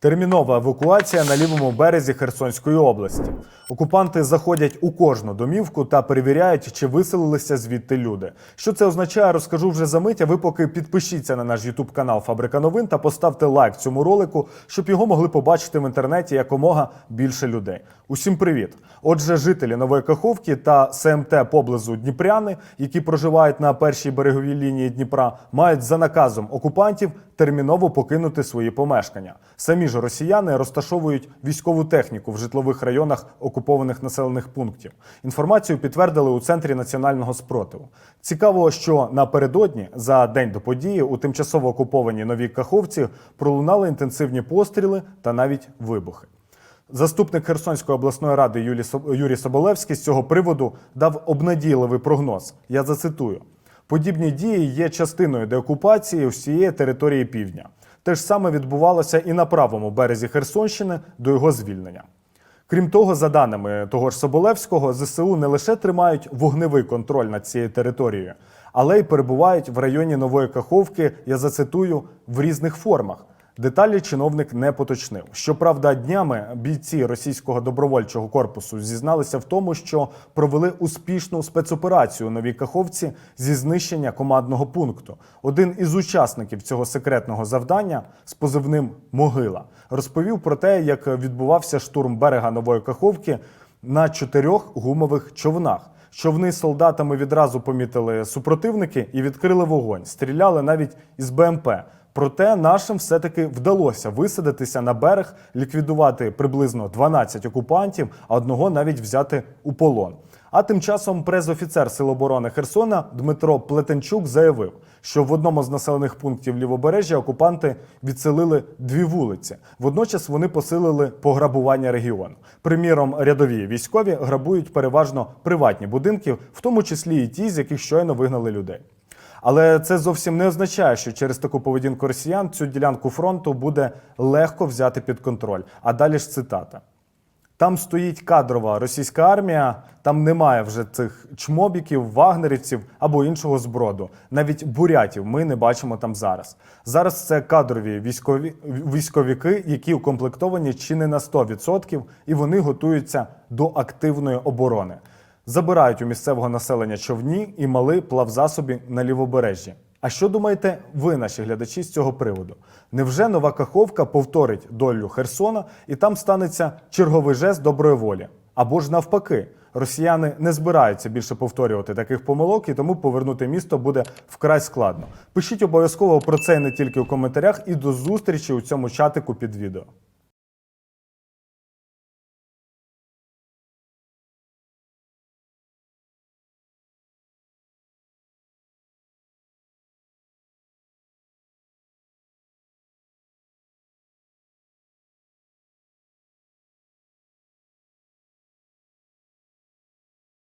Термінова евакуація на лівому березі Херсонської області. Окупанти заходять у кожну домівку та перевіряють, чи виселилися звідти люди. Що це означає, розкажу вже за мить. А ви поки підпишіться на наш Ютуб канал Фабрика новин та поставте лайк цьому ролику, щоб його могли побачити в інтернеті якомога більше людей. Усім привіт! Отже, жителі Нової Каховки та СМТ поблизу Дніпряни, які проживають на першій береговій лінії Дніпра, мають за наказом окупантів терміново покинути свої помешкання. Самі ж росіяни розташовують військову техніку в житлових районах окупованих населених пунктів. Інформацію підтвердили у центрі національного спротиву. Цікаво, що напередодні, за день до події, у тимчасово окупованій новій Каховці пролунали інтенсивні постріли та навіть вибухи. Заступник Херсонської обласної ради Юрій Соболевський з цього приводу дав обнадійливий прогноз. Я зацитую: подібні дії є частиною деокупації всієї території півдня. Те ж саме відбувалося і на правому березі Херсонщини до його звільнення. Крім того, за даними того ж Соболевського, ЗСУ не лише тримають вогневий контроль над цією територією, але й перебувають в районі Нової Каховки, я зацитую, в різних формах. Деталі чиновник не поточнив. Щоправда, днями бійці російського добровольчого корпусу зізналися в тому, що провели успішну спецоперацію Новій Каховці зі знищення командного пункту. Один із учасників цього секретного завдання з позивним Могила розповів про те, як відбувався штурм берега Нової Каховки на чотирьох гумових човнах. Човни солдатами відразу помітили супротивники і відкрили вогонь. Стріляли навіть із БМП. Проте нашим все-таки вдалося висадитися на берег, ліквідувати приблизно 12 окупантів, а одного навіть взяти у полон. А тим часом прес-офіцер Сил оборони Херсона Дмитро Плетенчук заявив, що в одному з населених пунктів лівобережжя окупанти відселили дві вулиці. Водночас вони посилили пограбування регіону. Приміром, рядові військові грабують переважно приватні будинки, в тому числі і ті, з яких щойно вигнали людей. Але це зовсім не означає, що через таку поведінку росіян цю ділянку фронту буде легко взяти під контроль. А далі ж цитата. Там стоїть кадрова російська армія, там немає вже цих чмобіків, вагнерівців або іншого зброду. Навіть бурятів ми не бачимо там зараз. Зараз це кадрові військові військовики, які укомплектовані чи не на 100%, і вони готуються до активної оборони. Забирають у місцевого населення човні і мали плавзасоби на лівобережжі. А що думаєте ви, наші глядачі, з цього приводу? Невже нова Каховка повторить долю Херсона і там станеться черговий жест доброї волі? Або ж навпаки, росіяни не збираються більше повторювати таких помилок, і тому повернути місто буде вкрай складно. Пишіть обов'язково про це не тільки у коментарях, і до зустрічі у цьому чатику під відео.